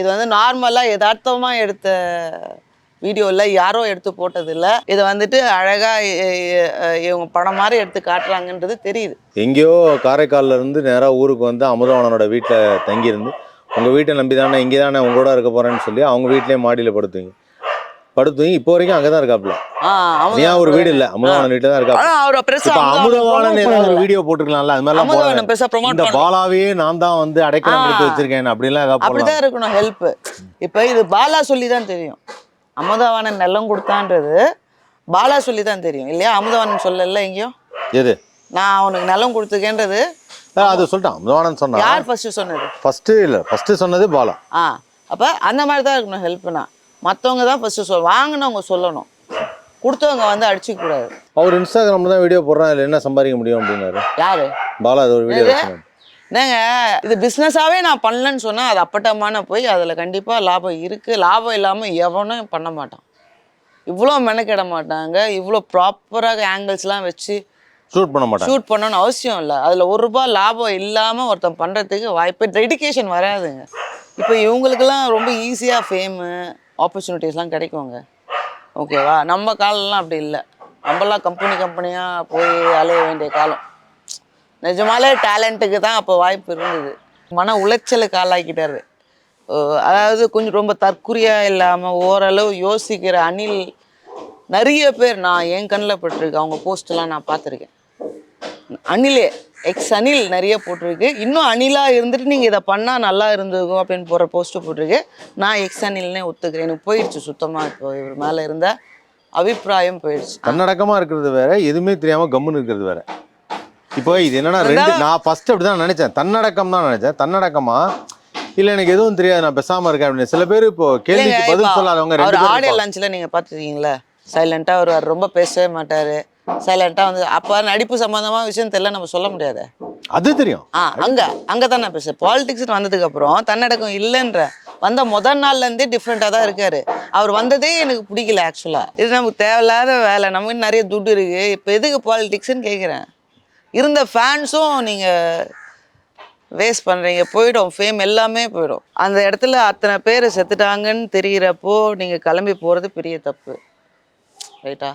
இது வந்து நார்மலாக யதார்த்தமாக எடுத்த வீடியோவில் யாரோ எடுத்து போட்டதில்லை. இதை வந்துட்டு அழகாக இவங்க படம் மாதிரி எடுத்து காட்டுறாங்கன்றது தெரியுது. எங்கேயோ காரைக்கால்லேருந்து நேராக ஊருக்கு வந்து அமுதவாணனோட வீட்டில் தங்கியிருந்து உங்கள் வீட்டை நம்பி தானே இங்கே தானே உங்களோட இருக்க போகிறேன்னு சொல்லி அவங்க வீட்லேயே மாடியில் படுத்துவீங்க. படுத்துவீங்க இப்போ வரைக்கும் அங்கே தான் இருக்காப்புல ஆ ஏன் ஒரு வீடு இல்லை? அமுதவாணன் வீட்டில் தான் இப்போ அமுதவாணன் ஏதாவது ஒரு வீடியோ போட்டுருக்கலாம்ல அது மாதிரிலாம் இந்த பாலாவே நான் தான் வந்து அடைக்கலம் ஆ. எடுத்து வச்சிருக்கேன் அப்படிலாம் ஏதாவது அப்படிதான் இருக்கணும் ஹெல்ப் இப்போ இது பாலா சொல்லி தான் தெரியும். அமுதவாணன் நிலம் கொடுத்தான்றது பாலா சொல்லி தான் தெரியும். இல்லையா? அமுதவாணன் சொல்லல எங்கேயும் எது? நான் அவனுக்கு நிலம் கொடுத்துக்கேன்றது. அது சொல்லிட்டான். அமுதவாணன் சொன்னான். யார் ஃபர்ஸ்ட் சொன்னது? ஃபர்ஸ்ட் இல்லை. ஃபர்ஸ்ட் சொன்னது பாலா. ஆ அப்போ அந்த மாதிரி தான் இருக்கணும் ஹெல்ப்னா மற்றவங்க தான் ஃபர்ஸ்ட் சொல் வாங்கினவங்க சொல்லணும். கொடுத்தவங்க வந்து அடிச்சுக்க கூடாது. அவர் இன்ஸ்டாகிராமில் தான் வீடியோ போடுறான் அதில் என்ன சம்பாதிக்க முடியும் அப்படின்னாரு? யாரு? பாலா அது ஒரு வீடியோ என்னங்க? இது பிஸ்னஸாகவே நான் பண்ணலன்னு சொன்னால் அது அப்பட்டமான போய் அதில் கண்டிப்பாக லாபம் இருக்குது லாபம் இல்லாமல் எவனும் பண்ண மாட்டான். இவ்வளோ மெனக்கிட மாட்டாங்க. இவ்வளோ ப்ராப்பராக ஆங்கிள்ஸ்லாம் வச்சு ஷூட் பண்ண மாட்டாங்க. ஷூட் பண்ணணும்னு அவசியம் இல்லை. அதில் ஒரு ரூபாய் லாபம் இல்லாமல் ஒருத்தன் பண்ணுறதுக்கு வாய்ப்பு டெடிகேஷன் வராதுங்க. இப்போ இவங்களுக்கெல்லாம் ரொம்ப ஈஸியாக ஃபேமு ஆப்பர்ச்சுனிட்டிஸ்லாம் கிடைக்குங்க. ஓகேவா நம்ம காலம்லாம் அப்படி இல்லை. நம்மலாம் கம்பெனி கம்பெனியாக போய் அலைய வேண்டிய காலம். நிஜமாலே டேலண்ட்டுக்கு தான் அப்போ வாய்ப்பு இருந்தது. மன உளைச்சலுக்கு ஆளாக்கிட்டாரு. ஓ, அதாவது கொஞ்சம் ரொம்ப தற்குறியாக இல்லாமல் ஓரளவு யோசிக்கிற அணில் நிறைய பேர் நான் என் கண்ணில் பட்டிருக்கேன் அவங்க போஸ்ட்லாம் நான் பார்த்துருக்கேன். அணிலே எக்ஸ் அணில் நிறைய போட்டிருக்கு. இன்னும் அணிலாக இருந்துட்டு நீங்கள் இதை பண்ணால் நல்லா இருந்திருக்கும் அப்படின்னு போகிற போஸ்ட்டு போட்டிருக்கு. நான் எக்ஸ் அணில்னே ஒத்துக்கிறேன். எனக்கு போயிடுச்சு சுத்தமாக இப்போ இவர் மேலே இருந்த அபிப்பிராயம் போயிடுச்சு. தன்னடக்கமா இருக்கிறது வேற எதுவுமே தெரியாம கம்முன்னு இருக்கிறது வேற. இப்போ இது என்னன்னா ரெண்டு நான் ஃபர்ஸ்ட் அப்படிதான் நினைச்சேன். தன்னடக்கம் தான் நினைச்சேன். தன்னடக்கமா? இல்ல எனக்கு எதுவும் தெரியாது. நான் பேசாம இருக்கேன் அப்படின்னு. சில பேர் இப்போ கேள்விக்கு பதில் சொல்லாதவங்க அவர் ரெண்டு ஆடியோ பேர் லஞ்சில் நீங்கள் பார்த்துருக்கீங்களா? சைலண்ட்டாக வருவார் ரொம்ப பேசவே மாட்டார். சைலண்ட்டாக வந்து அப்போ நடிப்பு சம்மந்தமாக விஷயம் தெரியல நம்ம சொல்ல முடியாது. அது தெரியும். ஆ அங்கே அங்கே தான் நான் பேசுகிறேன் பாலிடிக்ஸ்னு வந்ததுக்கு அப்புறம் தன்னடக்கம் இல்லைன்ற வந்த முதல் நாள்லேருந்தே டிஃப்ரெண்ட்டாக தான் இருக்காரு. அவர் வந்ததே எனக்கு பிடிக்கல ஆக்சுவலாக இது நமக்கு தேவையில்லாத வேலை நமக்கு நிறைய துட்டு இருக்குது இப்போ எதுக்கு பாலிடிக்ஸ்னு கேட்குறேன் இருந்த ஃபேன்ஸும் நீங்கள் வேஸ்ட் பண்ணுறீங்க போயிடும். ஃபேம் எல்லாமே போயிடும். அந்த இடத்துல அத்தனை பேர் செத்துட்டாங்கன்னு தெரிகிறப்போ நீங்கள் கிளம்பி போகிறது பெரிய தப்பு. ரைட்டா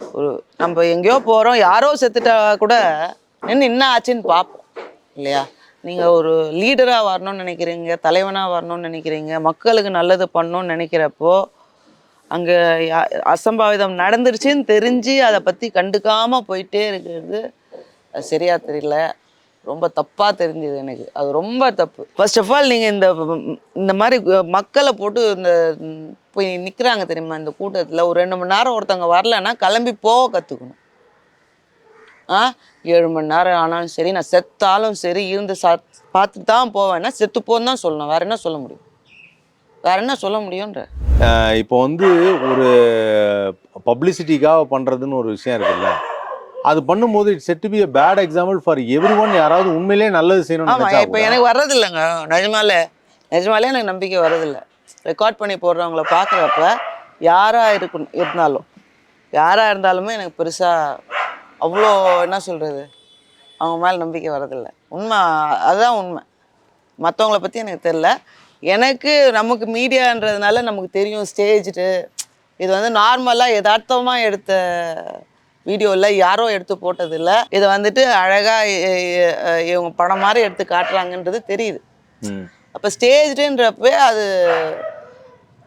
ஒரு- நம்ம எங்கேயோ போகிறோம் யாரோ செத்துட்டா கூட நின்று என்ன ஆச்சுன்னு பார்ப்போம் இல்லையா? நீங்கள் ஒரு லீடராக வரணும்னு நினைக்கிறீங்க தலைவனாக வரணும்னு நினைக்கிறீங்க மக்களுக்கு நல்லது பண்ணணும்னு நினைக்கிறப்போ அங்கே அசம்பாவிதம் நடந்துருச்சுன்னு தெரிஞ்சு அதை பற்றி கண்டுக்காமல் போயிட்டே இருக்கிறது அது தெரியல. ரொம்ப தப்பாக தெரிஞ்சது எனக்கு. அது ரொம்ப தப்பு. ஃபர்ஸ்ட் ஆஃப் ஆல் நீங்கள் இந்த இந்த மாதிரி மக்களை போட்டு இந்த போய் நிற்கிறாங்க தெரியுமா? இந்த கூட்டத்தில் ஒரு ரெண்டு மணி நேரம் ஒருத்தவங்க வரலன்னா கிளம்பி போக கற்றுக்கணும் ஆ? ஏழு மணி நேரம் ஆனாலும் சரி நான் செத்தாலும் சரி இருந்து சா பார்த்துட்டு தான் போவேன்னா செத்து போன்னு தான் சொல்லணும். வேற என்ன சொல்ல முடியும்? வேற என்ன சொல்ல முடியுன்ற அஹ் இப்போ வந்து ஒரு பப்ளிசிட்டிக்காக பண்றதுன்னு ஒரு விஷயம் இருக்குல்ல? அது பண்ணும்போது it's set be bad example for every one யாராவது உண்மையிலேயே நல்லது நினைச்சா இப்போ. எனக்கு வர்றதில்லைங்க. நிஜமாலே நிஜமாலே எனக்கு நம்பிக்கை வர்றதில்ல. ரெக்கார்ட் பண்ணி போடுறவங்கள பார்க்குறப்ப யாராக இருக்கணும் இருந்தாலும். யாராக இருந்தாலுமே எனக்கு பெருசாக அவ்வளோ என்ன சொல்கிறது அவங்க மேலே நம்பிக்கை வர்றதில்ல. உண்மை அதுதான் உண்மை. மற்றவங்கள பற்றி எனக்கு தெரில எனக்கு நமக்கு மீடியான்றதுனால நமக்கு தெரியும் ஸ்டேஜ்டு இது வந்து நார்மலாக யதார்த்தமாக எடுத்த வீடியோவில் யாரோ எடுத்து போட்டதில்ல. இதை வந்துட்டு அழகாக இவங்க படம் மாதிரி எடுத்து காட்டுறாங்கன்றது தெரியுது. ம். அப்போ ஸ்டேஜ்டுன்றப்ப அது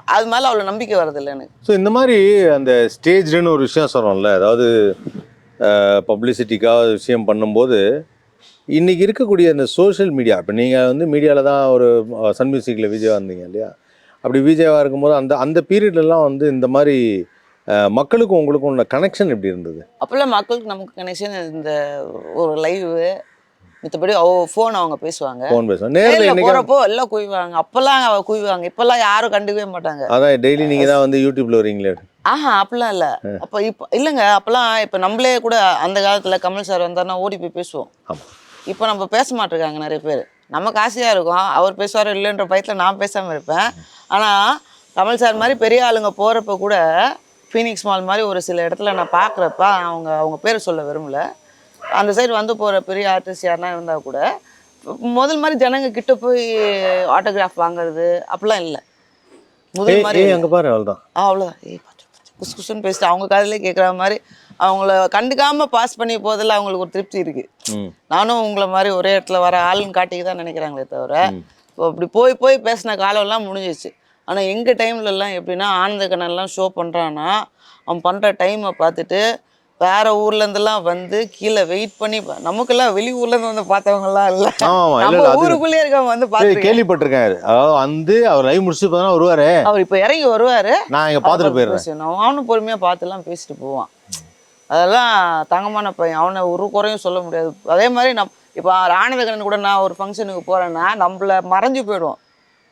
அது மேலே அவ்வளோ நம்பிக்கை வரதில்லை எனக்கு. ஸோ இந்த மாதிரி அந்த ஸ்டேஜ்டுன்னு ஒரு விஷயம் சொல்கிறோம்ல அதாவது பப்ளிசிட்டிக்காக விஷயம் பண்ணும்போது இன்னைக்கு இருக்கக்கூடிய இந்த சோஷியல் மீடியா இப்போ நீங்கள் வந்து மீடியாவில் தான் ஒரு சன் மியூசிக்கில் விஜயா வந்தீங்க இல்லையா? அப்படி விஜயாவாக இருக்கும்போது அந்த அந்த பீரியட்லலாம் வந்து இந்த மாதிரி மக்களுக்கும் உங்களுக்கும் உள்ள கனெக்ஷன் எப்படி இருந்தது? அப்போல்லாம் மக்களுக்கு நமக்கு கனெக்ஷன் இந்த ஒரு லைவு மித்தபடி ஓ ஃபோன் அவங்க பேசுவாங்க. ஃபோன் பேசுவோம் நேரில் போகிறப்போ எல்லாம் குவிவாங்க. அப்போல்லாம் அவ குவிவாங்க. இப்போல்லாம் யாரும் கண்டுக்கவே மாட்டாங்க. அதான் டெய்லி நீங்கள் தான் வந்து யூடியூப்ல வரீங்களே ஆஹா அப்படிலாம் இல்லை. அப்போ இப்போ இல்லைங்க அப்போல்லாம் இப்போ நம்மளே கூட அந்த காலத்தில் கமல் சார் வந்தாருன்னா ஓடி போய் பேசுவோம். இப்போ நம்ம பேச மாட்டிருக்காங்க நிறைய பேர். நமக்கு ஆசையாக இருக்கும். அவர் பேசுவார் இல்லைன்ற பயத்தில் நான் பேசாமல் இருப்பேன். ஆனால் கமல் சார் மாதிரி பெரிய ஆளுங்க போகிறப்ப கூட ஃபீனிக்ஸ் மால் மாதிரி ஒரு சில இடத்துல நான் பார்க்குறப்ப அவங்க அவங்க பேர் சொல்ல விரும்பல. அந்த சைடு வந்து போகிற பெரிய ஆர்டிஸ்ட் யாருனா இருந்தால் கூட முதல் மாதிரி ஜனங்க கிட்ட போய் ஆட்டோகிராஃப் வாங்குறது அப்படிலாம் இல்லை. முதல் மாதிரி அங்கே பாரு அவ்வளோதான் அவ்வளோதான் ஏய் பச்சை, குசு குசுன்னு பேசிட்டு அவங்க காதிலே கேட்குற மாதிரி அவங்கள கண்டுக்காம பாஸ் பண்ணி போதில் அவங்களுக்கு ஒரு திருப்தி இருக்கு. ம். நானும் உங்களை மாதிரி ஒரே இடத்துல வர ஆளுன்னு காட்டிக்கு தான் நினைக்கிறாங்களே தவிர இப்போ அப்படி போய் போய் பேசின காலம்லாம் முடிஞ்சிச்சு ஆனால் எங்கள் டைம்லலாம் எப்படின்னா ஆனந்த கண்ணன்லாம் ஷோ பண்ணுறான்னா அவன் பண்ணுற டைமை பார்த்துட்டு வேற ஊர்ல இருந்தெல்லாம் வந்து கீழே வெயிட் பண்ணி நமக்கெல்லாம் வெளி ஊர்ல இருந்து வந்து பார்த்தவங்கலாம் இல்லை. நம்ம ஊருக்குள்ளே இருக்கவங்க வந்து பார்த்து கேள்விப்பட்டிருக்கேன். அதாவது வந்து அவர் லைவ் முடிச்சுட்டு பார்த்தா வருவாரு. அவர் இப்போ இறங்கி வருவாரு. நான் இங்கே பார்த்துட்டு போயிடுறேன். அவனும் பொறுமையாக பார்த்துலாம் பேசிட்டு போவான். அதெல்லாம் தங்கமான பையன். அவனை ஒரு குறையும் சொல்ல முடியாது. அதே மாதிரி நம் இப்போ ஆனந்தகரன் கூட நான் ஒரு ஃபங்க்ஷனுக்கு போகிறேன்னா நம்மள மறைஞ்சு போயிடுவோம்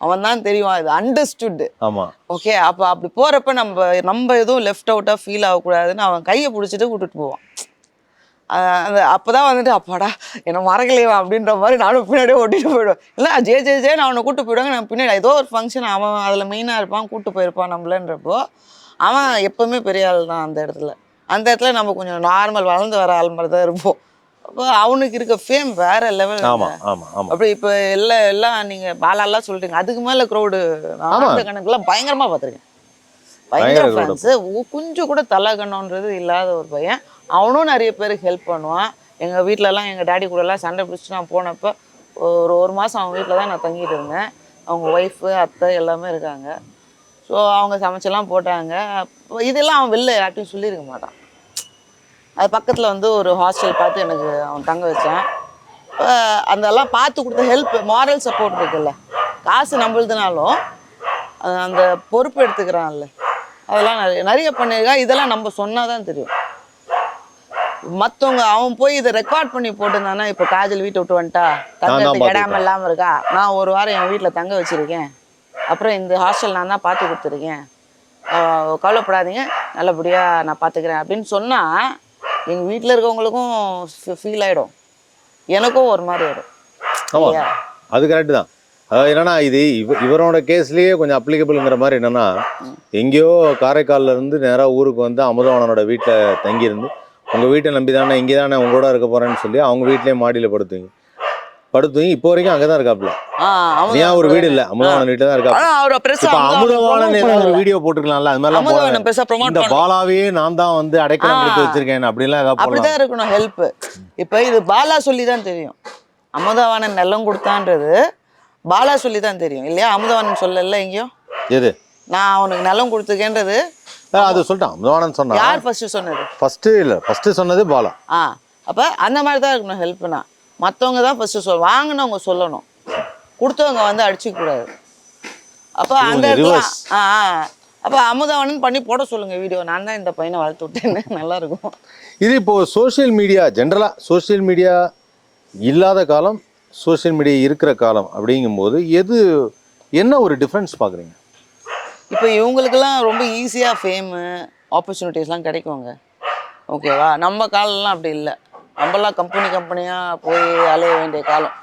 அவன் தான் தெரியும் அது அண்டர்ஸ்டுட் ஆமாம் ஓகே அப்போ அப்படி போகிறப்ப நம்ம நம்ம எதுவும் லெஃப்ட் அவுட்டாக ஃபீல் ஆகக்கூடாதுன்னு அவன் கையை பிடிச்சிட்டு விட்டுட்டு போவான். அந்த அப்போ தான் வந்துட்டு அப்பாடா என்ன மறக்கலையா அப்படின்ற மாதிரி நானும் பின்னாடியே ஓட்டிட்டு போயிடுவேன். இல்லை ஜே ஜே ஜே நான் அவனை கூட்டு போயிடுவாங்க நான் பின்னாடி ஏதோ ஒரு ஃபங்க்ஷன் அவன் அதில் மெயினாக இருப்பான் கூட்டு போயிருப்பான் நம்மளன்றப்போ அவன் எப்போவுமே பெரிய ஆள் தான் அந்த இடத்துல. அந்த இடத்துல நம்ம கொஞ்சம் நார்மல் வளர்ந்து வர ஆள் மாதிரி தான் இருப்போம். அப்போ அவனுக்கு இருக்க ஃபேம் வேற லெவல் அப்படி இப்போ எல்லாம் எல்லாம் நீங்கள் பாலாலாம் சொல்லிட்டீங்க. அதுக்கு மேலே க்ரௌடு ஆனந்த கணக்குலாம் பயங்கரமாக பார்த்துருக்கேன். பயங்கர. ஃபேன்ஸு கொஞ்சம் கூட தலகணன்றது இல்லாத ஒரு பையன். அவனும் நிறைய பேருக்கு ஹெல்ப் பண்ணுவான். எங்கள் வீட்டிலலாம் எங்கள் டாடி கூடலாம் சண்டை பிடிச்சி நான் போனப்போ ஒரு ஒரு மாதம் அவங்க வீட்டில் தான் நான் தங்கிட்டு இருந்தேன். அவங்க ஒய்ஃபு அத்தை எல்லாமே இருக்காங்க. ஸோ அவங்க சமைச்செல்லாம் போட்டாங்க. இதெல்லாம் அவன் வெளில யார்ட்டையும் சொல்லியிருக்க மாட்டான். அது பக்கத்தில் வந்து ஒரு ஹாஸ்டல் பார்த்து எனக்கு அவன் தங்க வச்சான். அதெல்லாம் பார்த்து கொடுத்த ஹெல்ப் மாரல் சப்போர்ட் இருக்குல்ல. காசு நம்மளுதுனாலும் அந்த பொறுப்பு எடுத்துக்கிறான்ல. அதெல்லாம் நிறைய நிறைய பண்ணியிருக்கான் இதெல்லாம் நம்ம சொன்னால் தான் தெரியும். மற்றவங்க அவன் போய் இதை ரெக்கார்ட் பண்ணி போட்டிருந்தானா இப்போ காஜல் வீட்டை விட்டு வந்துட்டா? தங்கறதுக்கு இடம். இல்லாமல் இருக்கா? நான் ஒரு வாரம் என் வீட்டில் தங்க வச்சுருக்கேன். அப்புறம் இந்த ஹாஸ்டல் நான் தான் பார்த்து கொடுத்துருக்கேன். கவலைப்படாதீங்க. நல்லபடியாக நான் பார்த்துக்கிறேன். அப்படின்னு சொன்னால் எங்கள் வீட்டில் இருக்கவங்களுக்கும் ஃபீல் ஆகிடும் எனக்கும் ஒரு மாதிரி வரும் ஆமாம்? அது கரெக்டு தான். அதாவது என்னன்னா இது இவ இவரோட கேஸ்லயே கொஞ்சம் அப்ளிகபிள்ங்கிற மாதிரி என்னன்னா எங்கேயோ காரைக்கால்ல இருந்து நேராக ஊருக்கு வந்து அமுதவாணனோட வீட்டில் தங்கியிருந்து உங்கள் வீட்டை நம்பி தானே இங்கே தானே உங்களோட இருக்க போகிறேன்னு சொல்லி அவங்க வீட்லேயே மாடியில் படுத்துவீங்க. படுத்துவீங்க இப்போ வரைக்கும் அங்கே தான் இருக்காப்புல ஆ ஏன் ஒரு வீடு இல்லை? அமுதவாணன் வீட்டில் தான் இப்போ அமுதவாணன் ஏதாவது ஒரு வீடியோ போட்டுருக்கலாம்ல அது மாதிரிலாம் இந்த பாலாவையே நான் தான் வந்து அடைக்கலம் ஆ. எடுத்து வச்சிருக்கேன் அப்படிலாம் ஏதாவது அப்படிதான் இருக்கணும் ஹெல்ப் இப்போ இது பாலா சொல்லி தான் தெரியும். அமுதவாணன் நிலம் கொடுத்தான்றது பாலா சொல்லி தான் தெரியும். இல்லையா? அமுதவாணன் சொல்லல எங்கேயும் எது? நான் அவனுக்கு நிலம் கொடுத்துக்கேன்றது. அது சொல்லிட்டான். அமுதவாணன் சொன்னான். யார் ஃபர்ஸ்ட் சொன்னது? ஃபர்ஸ்ட் இல்லை. ஃபர்ஸ்ட் சொன்னது பாலா. ஆ அப்போ அந்த மாதிரி தான் இருக்கணும் ஹெல்ப்னா மற்றவங்க தான் ஃபர்ஸ்ட் சொல் வாங்கினவங்க சொல்லணும். கொடுத்தவங்க வந்து அடிச்சுக்க கூடாது. அப்போ அந்த இடத்துல. ஆ ஆ. அப்போ அமுதவாணன் பண்ணி போட சொல்லுங்க வீடியோ. நான் தான் இந்த பையனை வளர்த்து விட்டேன்னு. நல்லா இருக்கும். இது இப்போ சோஷியல் மீடியா ஜென்ரலாக சோஷியல் மீடியா இல்லாத காலம் சோஷியல் மீடியா இருக்கிற காலம் அப்படிங்கும்போது எது என்ன ஒரு டிஃப்ரென்ஸ் பார்க்குறீங்க? இப்போ இவங்களுக்கெல்லாம் ரொம்ப ஈஸியாக ஃபேமு ஆப்பர்ச்சுனிட்டிஸ்லாம் கிடைக்குங்க. ஓகேவா நம்ம காலம்லாம் அப்படி இல்லை. நம்மலாம் கம்பெனி கம்பெனியாக போய் அலைய வேண்டிய காலம்.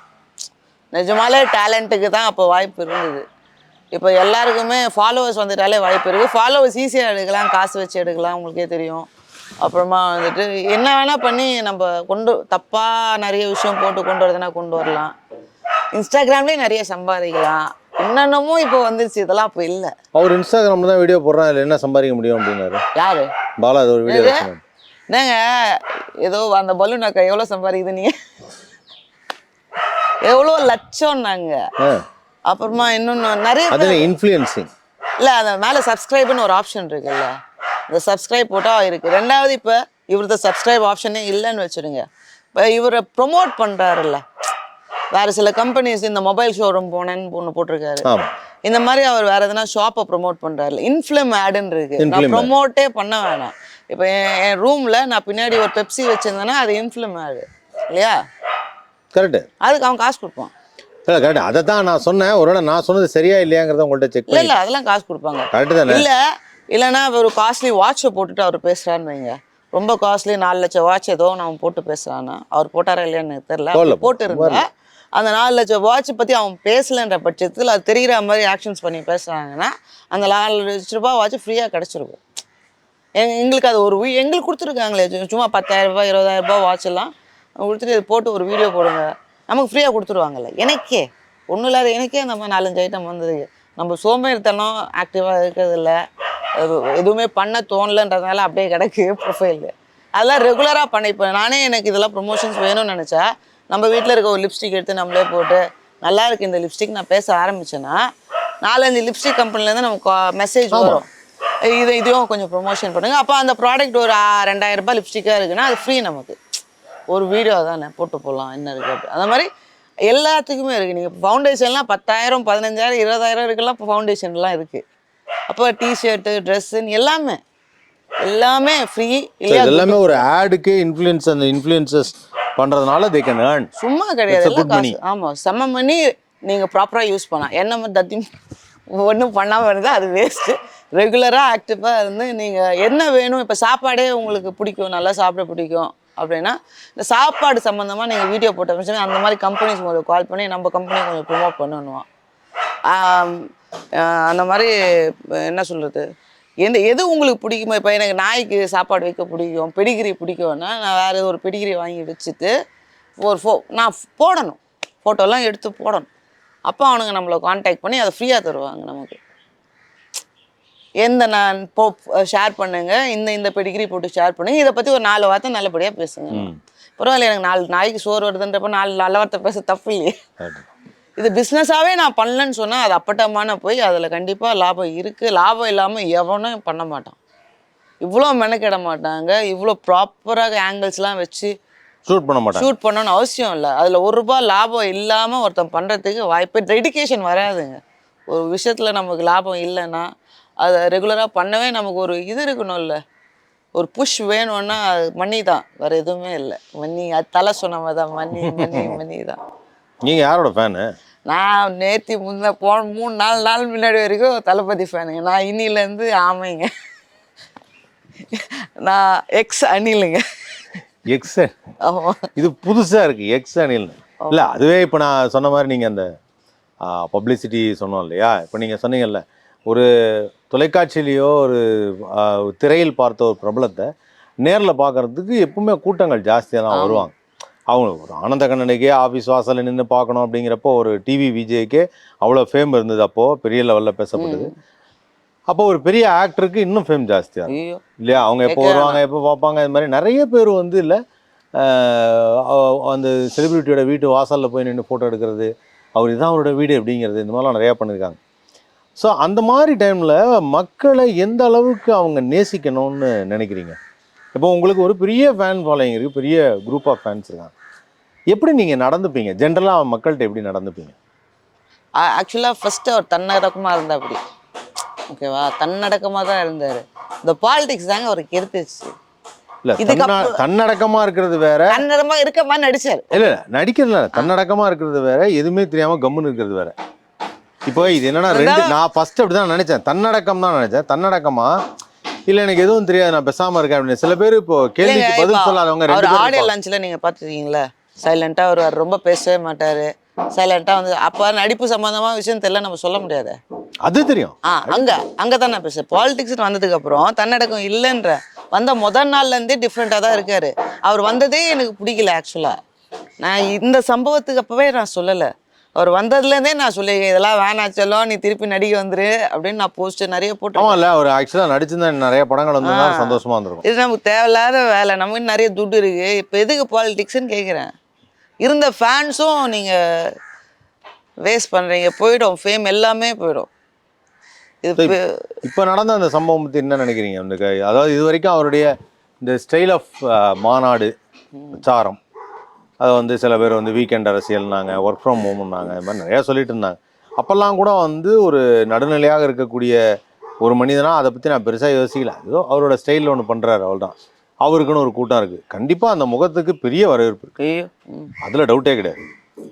நிஜமாலே டேலண்ட்டுக்கு தான் அப்போ வாய்ப்பு இருந்தது. இப்போ எல்லாருக்குமே ஃபாலோவர்ஸ் வந்துட்டாலே வாய்ப்பு இருக்குது ஃபாலோவர்ஸ் ஈஸியாக எடுக்கலாம் காசு வச்சு எடுக்கலாம் உங்களுக்கே தெரியும். அப்புறமா வந்துட்டு என்ன வேணால் பண்ணி நம்ம கொண்டு தப்பாக நிறைய விஷயம் போட்டு கொண்டு வரதுனா கொண்டு வரலாம். இன்ஸ்டாகிராம்லேயே நிறைய சம்பாதிக்கலாம். என்னென்னமோ இப்போ வந்துருச்சு. இதெல்லாம் அப்போ இல்லை. அவர் இன்ஸ்டாகிராமில் தான் வீடியோ போடுறான். அதில் என்ன சம்பாதிக்க முடியும் அப்படின்னாரு? யாரு? பாலா அது ஒரு வீடியோ என்னங்க? ஏதோ அந்த பலூன் அக்கா எவ்வளோ சம்பாதிக்குது நீங்க எவ்வளோ லட்சம்னாங்க. ஆ. அப்புறமா இன்னொன்று நிறைய அதில் இன்ஃப்ளூயன்சிங் இல்லை அந்த மேலே சப்ஸ்கிரைப்னு ஒரு ஆப்ஷன் இருக்குல்ல. இந்த சப்ஸ்கிரைப் போட்டால் இருக்குது ரெண்டாவது இப்போ இவரது சப்ஸ்கிரைப் ஆப்ஷனே இல்லைன்னு வச்சுருங்க. இப்போ இவரை ப்ரொமோட் பண்ணுறாருல்ல வேறு சில கம்பெனிஸ் இந்த மொபைல் ஷோரூம் போனேன்னு ஒன்று போட்டிருக்காரு. இந்த மாதிரி அவர் வேற எதனா ஷாப்பை ப்ரோமோட் பண்றாருல இன்ஃப்ளம் ஆடுன்னு இருக்கு. நான். ப்ரோமோட்டே பண்ண வேணாம். இப்போ என் ரூம்ல நான் பின்னாடி ஒரு பெப்சி வச்சிருந்தேன்னா அது இன்ஃப்ளம் ஆடு இல்லையா? கரெக்டு அதுக்கு அவன் காசு கொடுப்பான். இல்லை கரெக்ட் அதை தான் நான் சொன்னேன். ஒருவேளை நான் சொன்னது சரியா இல்லையாங்கிறத உங்கள்கிட்ட செக் இல்ல அதெல்லாம் காசு கொடுப்பாங்க. கரெக்டு தானே? இல்ல இல்லைன்னா ஒரு காஸ்ட்லி வாட்சை போட்டுட்டு அவர் பேசுறான்னு வைங்க. ரொம்ப காஸ்ட்லி நாலு லட்சம் வாட்ச் ஏதோ நான் போட்டு பேசுறான்னா அவர் போட்டாரா இல்லையான்னு அப்படி போட்டு இருந்தா அந்த நாலு லட்சம் வாட்ச் பத்தி அவன் பேசலன்ற பட்சத்தில் அது தெரிகிற மாதிரி ஆக்ஷன்ஸ் பண்ணி பேசுறாங்கன்னா அந்த நாலு லட்ச ரூபாய் வாட்ச் ஃப்ரீயாக கிடச்சிருக்கும். எங்களுக்கு அது ஒரு எங்களுக்கு கொடுத்துருக்காங்களே சும்மா பத்தாயிரம் ரூபாய் இருபதாயிரம் ரூபாய் வாட்ச் எல்லாம். கொடுத்துட்டு இது போட்டு ஒரு வீடியோ போடுங்க. நமக்கு ஃப்ரீயாக கொடுத்துருவாங்கல்ல. எனக்கே. ஒன்றும் இல்லாத எனக்கே அந்த மாதிரி நாலஞ்சு ஐட்டம் வந்தது. நம்ம சோம்பேறித்தனம் ஆக்டிவாக இருக்கிறது இல்ல அது எதுவுமே பண்ண தோணலன்றதுனால அப்படியே கிடக்கு ப்ரொஃபைல் அதெல்லாம் ரெகுலராக பண்ண இப்போ நானே எனக்கு இதெல்லாம் ப்ரொமோஷன்ஸ் வேணும்னு நினச்சா நம்ம வீட்டில் இருக்க ஒரு லிப்ஸ்டிக் எடுத்து நம்மளே போட்டு நல்லா இருக்கு இந்த லிப்ஸ்டிக் நான் பேச ஆரம்பிச்சேன்னா நாலஞ்சு லிப்ஸ்டிக் கம்பெனிலேருந்து நமக்கு மெசேஜ் வரும். இது இதையும் கொஞ்சம் ப்ரொமோஷன் பண்ணுங்க. அப்போ அந்த ப்ராடக்ட் ஒரு ரெண்டாயிரம் ரூபாய் லிப்ஸ்டிக்காக இருக்குன்னா அது ஃப்ரீ நமக்கு. ஒரு வீடியோ தானே போட்டு போடலாம் என்ன இருக்குது அப்படி. அந்த மாதிரி எல்லாத்துக்குமே இருக்குது நீங்கள் ஃபவுண்டேஷன்லாம் பத்தாயிரம் பதினஞ்சாயிரம் இருபதாயிரம் இருக்குலாம் இப்போ ஃபவுண்டேஷன்லாம் இருக்குது அப்போ டிஷர்ட்டு ட்ரெஸ்ஸுன்னு எல்லாமே எல்லாமே ஃப்ரீ இது எல்லாமே ஒரு ஆடுக்கு இன்ஃப்ளூயன்ஸ் அந்த இன்ஃப்ளூயன்சஸ் பண்றதுனால தே கேன் ஏர்ன் சும்மா கிடையாது. எல்லாம். காசு. ஆமாம் செம்ம பண்ணி நீங்கள் ப்ராப்பராக யூஸ் பண்ணலாம். என்ன மாதிரி தத்தி ஒன்றும் பண்ணாமல் இருந்தால் அது வேஸ்ட்டு ரெகுலராக ஆக்டிவாக இருந்து நீங்கள் என்ன வேணும் இப்போ சாப்பாடே உங்களுக்கு பிடிக்கும் நல்லா சாப்பிட பிடிக்கும் அப்படின்னா இந்த சாப்பாடு சம்மந்தமாக நீங்கள் வீடியோ போட்ட பிரச்சனை அந்த மாதிரி கம்பெனிஸ் உங்களுக்கு கால் பண்ணி நம்ம கம்பெனி கொஞ்சம் ப்ரொமோட் பண்ணணும் அந்த மாதிரி என்ன சொல்கிறது எந்த எது உங்களுக்கு பிடிக்குமோ இப்போ எனக்கு நாய்க்கு சாப்பாடு வைக்க பிடிக்கும் பெடிகிரி பிடிக்கும்னா நான் வேறு ஒரு பெடிகிரி வாங்கி வச்சுட்டு ஒரு ஃபோ நான் போடணும். ஃபோட்டோலாம் எடுத்து போடணும். அப்போ அவனுங்க நம்மளை காண்டாக்ட் பண்ணி அதை ஃப்ரீயாக தருவாங்க நமக்கு. எந்த நான் போ ஷேர் பண்ணுங்க இந்த இந்த பெடிகிரி போட்டு ஷேர் பண்ணுங்க இதை பற்றி ஒரு நாலு வார்த்தை நல்லபடியாக பேசுங்க. பரவாயில்ல எனக்கு நாலு நாய்க்கு சோறு வருதுன்றப்ப நாலு நல்ல வார்த்தை பேச தப்பு இல்லையே. இது பிஸ்னஸாகவே நான் பண்ணலன்னு சொன்னால் அது அப்பட்டமான போய் அதில் கண்டிப்பாக லாபம் இருக்குது லாபம் இல்லாமல் எவனும் பண்ண மாட்டான். இவ்வளோ மெனக்கிட மாட்டாங்க. இவ்வளோ ப்ராப்பராக ஆங்கிள்ஸ்லாம் வச்சு ஷூட் பண்ண மாட்டாங்க. ஷூட் பண்ணணும்னு அவசியம் இல்லை. அதில் ஒரு ரூபாய் லாபம் இல்லாமல் ஒருத்தன் பண்ணுறதுக்கு வாய்ப்பே டெடிகேஷன் வராதுங்க. ஒரு விஷயத்தில் நமக்கு லாபம் இல்லைன்னா அதை ரெகுலராக பண்ணவே நமக்கு ஒரு இது இருக்கணும்ல. ஒரு புஷ் வேணும்னா அது மணி தான். வேறு எதுவுமே இல்லை. மணி அது தலை சொன்ன மாதிரி தான். மணி மணி மணி தான். நீங்க யாரோட ஃபேனு நான் நேத்தி முன்ன போன மூணு நாலு நாள் முன்னாடி வரைக்கும் தளபதி ஃபேனுங்க நான் இன்னிலேருந்து ஆமைங்க. நான் எக்ஸ் அணிலுங்க. எக்ஸ் இது புதுசா இருக்கு எக்ஸ் அணில்னு. இல்ல அதுவே இப்போ நான் சொன்ன மாதிரி நீங்க அந்த பப்ளிசிட்டி சொன்னோம் இல்லையா? இப்போ நீங்க சொன்னீங்கல்ல ஒரு தொலைக்காட்சியிலேயோ ஒரு திரையில் பார்த்த ஒரு பிரபலத்தை நேரில் பார்க்கறதுக்கு எப்பவுமே கூட்டங்கள் ஜாஸ்தியாக தான் வருவாங்க. அவங்க ஒரு ஆனந்த கண்ணனுக்கே ஆஃபீஸ் வாசலில் நின்று பார்க்கணும் அப்படிங்கிறப்போ ஒரு டிவி விஜய்க்கே அவ்வளோ ஃபேம் இருந்தது அப்போது பெரிய லெவலில் பேசப்பட்டது. அப்போ ஒரு பெரிய ஆக்டருக்கு இன்னும் ஃபேம் ஜாஸ்தியாக இருக்கும். இல்லையா? அவங்க எப்போ வருவாங்க எப்போ பார்ப்பாங்க இது மாதிரி நிறைய பேர் வந்து இல்லை அந்த செலிபிரிட்டியோட வீட்டு வாசலில் போய் நின்று ஃபோட்டோ எடுக்கிறது அவர் இதான் அவரோட வீடு அப்படிங்கிறது இந்த மாதிரிலாம் நிறையா பண்ணியிருக்காங்க ஸோ அந்த மாதிரி டைமில் மக்களை எந்த அளவுக்கு அவங்க நேசிக்கணும்னு நினைக்கிறீங்க? இப்போ உங்களுக்கு ஒரு பெரிய ஃபேன் ஃபாலோயிங் இருக்குது பெரிய குரூப் ஆஃப் ஃபேன்ஸ் இருக்காங்க. எப்படி நீங்கள் நடந்துப்பீங்க? ஜென்ரலாக மக்கள்கிட்ட எப்படி நடந்துப்பீங்க? ஆக்சுவலாக ஃபஸ்ட்டு அவர் தன்னடக்கமாக இருந்தா அப்படி ஓகேவா? தன்னடக்கமாக தான் இருந்தார். இந்த பாலிடிக்ஸ் தாங்க அவருக்கு எடுத்துச்சு இல்லை இதுக்கு தன்னா தன்னடக்கமாக இருக்கிறது வேற. இருக்க மாதிரி நடிச்சார். இல்ல இல்ல நடிக்கிறதுல. தன்னடக்கமா இருக்கிறது வேற எதுவுமே தெரியாம கம்முன்னு இருக்கிறது வேற. இப்போ இது என்னன்னா ரெண்டு நான் ஃபர்ஸ்ட் அப்படிதான் நினைச்சேன். தன்னடக்கம் தான் நினைச்சேன். தன்னடக்கமா? இல்ல எனக்கு எதுவும் தெரியாது நான் பேசாம இருக்கேன் அப்படின்னு. சில பேர் இப்போ கேள்விக்கு பதில் சொல்லாதவங்க ஆடியோ லஞ்சில் நீங்கள் பார்த்துருக்கீங்களா? சைலண்ட்டாக வருவார் ரொம்ப பேசவே மாட்டார். சைலண்ட்டாக வந்து அப்போ நடிப்பு சம்மந்தமாக விஷயம் தெரியல நம்ம சொல்ல முடியாது. அது தெரியும். ஆ அங்கே அங்கே தான் நான் பேசுகிறேன் பாலிடிக்ஸ்னு வந்ததுக்கு அப்புறம் தன்னடக்கம் இல்லைன்ற வந்த முதல் நாள்லேருந்தே டிஃப்ரெண்ட்டாக தான் இருக்கார். அவர் வந்ததே எனக்கு பிடிக்கல ஆக்சுவலாக நான் இந்த சம்பவத்துக்கு அப்போவே நான் சொல்லலை. அவர் வந்ததுலேருந்தே நான் சொல்லி இதெல்லாம் வேணாம் செல்லம் நீ திருப்பி நடிக்க வந்துரு அப்படின்னு நான் போஸ்ட் நிறைய போட்டு இல்ல ஒரு ஆக்சுவலா நடிச்சிருந்தா நிறைய படங்கள் வந்து சந்தோஷமா இருந்திருக்கும். இது நமக்கு தேவையில்லாத வேலை நமக்கு நிறைய துட்டு இருக்கு. இப்போ எதுக்கு பாலிடிக்ஸ்னு கேட்குறேன் இருந்த ஃபேன்ஸும் நீங்கள் வேஸ்ட் பண்ணுறீங்க போயிடும். ஃபேம் எல்லாமே போயிடும். இது இப்போ நடந்த அந்த சம்பவம் பத்தி என்ன நினைக்கிறீங்க? இந்த க- அதாவது இது வரைக்கும் அவருடைய இந்த ஸ்டைல் ஆஃப் மாநாடு பிரச்சாரம் அதை வந்து சில பேர் வந்து வீக்கெண்ட் அரசியல்னாங்க ஒர்க் ஃப்ரம் ஹோம்னாங்க இது மாதிரி நிறையா சொல்லிட்டு இருந்தாங்க. அப்போல்லாம் கூட வந்து ஒரு நடுநிலையாக இருக்கக்கூடிய ஒரு மனிதனா அதை பற்றி நான் பெருசாக யோசிக்கல. ஏதோ அவரோட ஸ்டைலில் ஒன்று பண்ணுறாரு அவ்வளோதான் அவருக்குன்னு ஒரு கூட்டம் இருக்குது கண்டிப்பாக அந்த முகத்துக்கு பெரிய வரவேற்பு ம். அதில் டவுட்டே கிடையாது.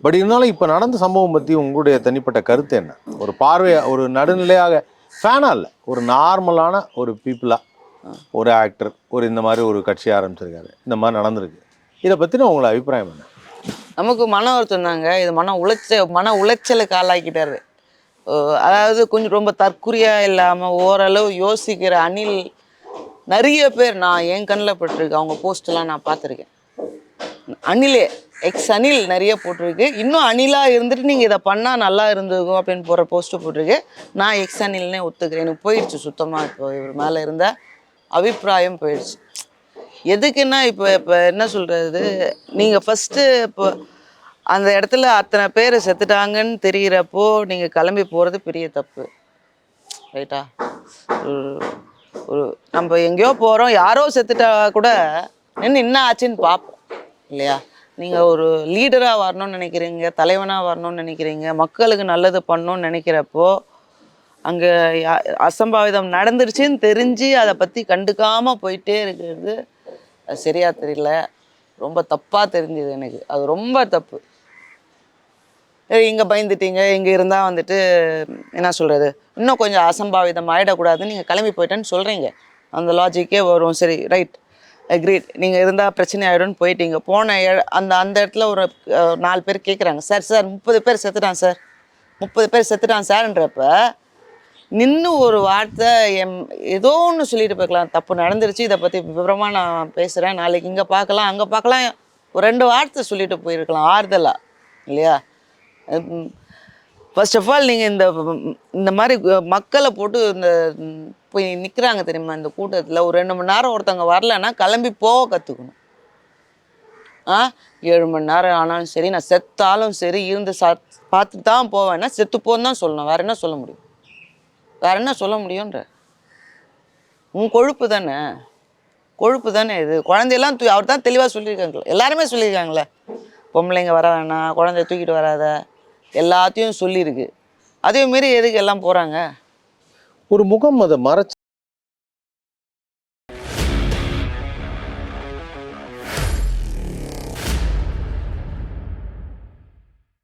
பட் இருந்தாலும் இப்போ நடந்த சம்பவம் பற்றி உங்களுடைய தனிப்பட்ட கருத்து என்ன? ஒரு பார்வை ஒரு நடுநிலையாக ஃபேனாக இல்லை. ஒரு நார்மலான ஒரு பீப்புளாக ஒரு ஆக்டர் ஒரு இந்த மாதிரி ஒரு கட்சி ஆரம்பிச்சிருக்காரு. இந்த மாதிரி நடந்திருக்கு. இதை பற்றின உங்களோட அபிப்பிராயம் என்ன? நமக்கு மன வருத்தம் தாங்க. இது மன உளைச்ச மன உளைச்சலுக்கு ஆளாக்கிட்டாரு. அதாவது கொஞ்சம் ரொம்ப தற்குறியா இல்லாமல் ஓரளவு யோசிக்கிற அணில் நிறைய பேர் நான் என் கண்ணில் போட்டிருக்கேன் அவங்க போஸ்ட்லாம் நான் பார்த்துருக்கேன். அணிலே எக்ஸ் அணில் நிறைய போட்டிருக்கு. இன்னும் அணிலாக இருந்துட்டு நீங்கள் இதை பண்ணால் நல்லா இருந்திருக்கும் அப்படின்னு போகிற போஸ்ட்டு போட்டிருக்கு. நான் எக்ஸ் அணில்னே ஒத்துக்கிறேன். எனக்கு போயிடுச்சு சுத்தமாக இப்போ இவர் மேலே இருந்த அபிப்பிராயம் போயிடுச்சு எதுக்குன்னா இப்போ இப்போ என்ன சொல்கிறது நீங்கள் ஃபஸ்ட்டு இப்போ அந்த இடத்துல அத்தனை பேர் செத்துட்டாங்கன்னு தெரிகிறப்போ நீங்கள் கிளம்பி போகிறது பெரிய தப்பு. ரைட்டா ஒரு- நம்ம எங்கேயோ போகிறோம் யாரோ செத்துட்டா கூட நின்று என்ன ஆச்சுன்னு பார்ப்போம் இல்லையா? நீங்கள் ஒரு லீடராக வரணும்னு நினைக்கிறீங்க தலைவனாக வரணும்னு நினைக்கிறீங்க மக்களுக்கு நல்லது பண்ணணும்னு நினைக்கிறப்போ அங்கே அசம்பாவிதம் நடந்துருச்சுன்னு தெரிஞ்சு அதை பற்றி கண்டுக்காமல் போயிட்டே இருக்கிறது அது தெரியல. ரொம்ப தப்பாக தெரிஞ்சுது எனக்கு. அது ரொம்ப தப்பு. இங்கே பயந்துட்டீங்க இங்கே இருந்தால் வந்துட்டு என்ன சொல்கிறது இன்னும் கொஞ்சம் அசம்பாவிதம் ஆகிடக்கூடாதுன்னு நீங்கள் கிளம்பி போயிட்டேன்னு சொல்கிறீங்க அந்த லாஜிக்கே வரும். சரி ரைட் அக்ரீட் நீங்கள் இருந்தால் பிரச்சனை ஆகிடும்னு போயிட்டீங்க. போன அந்த அந்த இடத்துல ஒரு நாலு பேர் கேட்குறாங்க சார் சார் முப்பது பேர் செத்துட்டான் சார். முப்பது பேர் செத்துட்டான் சார்ன்றப்ப நின்று ஒரு வார்த்தை எம் ஏதோ ஒன்று சொல்லிட்டு போய்க்கலாம். தப்பு நடந்துருச்சு. இதை பற்றி விவரமாக நான் பேசுகிறேன் நாளைக்கு இங்கே பார்க்கலாம் அங்கே பார்க்கலாம். ஒரு ரெண்டு வார்த்தை சொல்லிட்டு போயிருக்கலாம் ஆறுதலாக இல்லையா? ஃபர்ஸ்ட் ஆஃப் ஆல் நீங்கள் இந்த இந்த மாதிரி மக்களை போட்டு இந்த போய் நிற்கிறாங்க தெரியுமா? இந்த கூட்டத்தில் ஒரு ரெண்டு மணி நேரம் ஒருத்தவங்க வரலன்னா கிளம்பி போக கற்றுக்கணும் ஆ ஏழு மணி நேரம் ஆனாலும் சரி நான் செத்தாலும் சரி இருந்து சா பார்த்து தான் போவேன்னா செத்து போன்னு தான் சொல்லணும். வேறு என்ன சொல்ல முடியும்? வேறு என்ன சொல்ல முடியுன்ற உன் கொழுப்பு தானே? கொழுப்பு தானே இது? குழந்தையெல்லாம் தூ அவர் தான் தெளிவாக சொல்லியிருக்காங்களே. எல்லாருமே சொல்லியிருக்காங்களே. பொம்பளைங்க வர வேணாம் குழந்தைய தூக்கிட்டு வராத. எல்லாத்தையும் சொல்லியிருக்கு. அதே மாரி எதுக்கு எல்லாம் போகிறாங்க ஒரு முகம் அதை மறைச்சு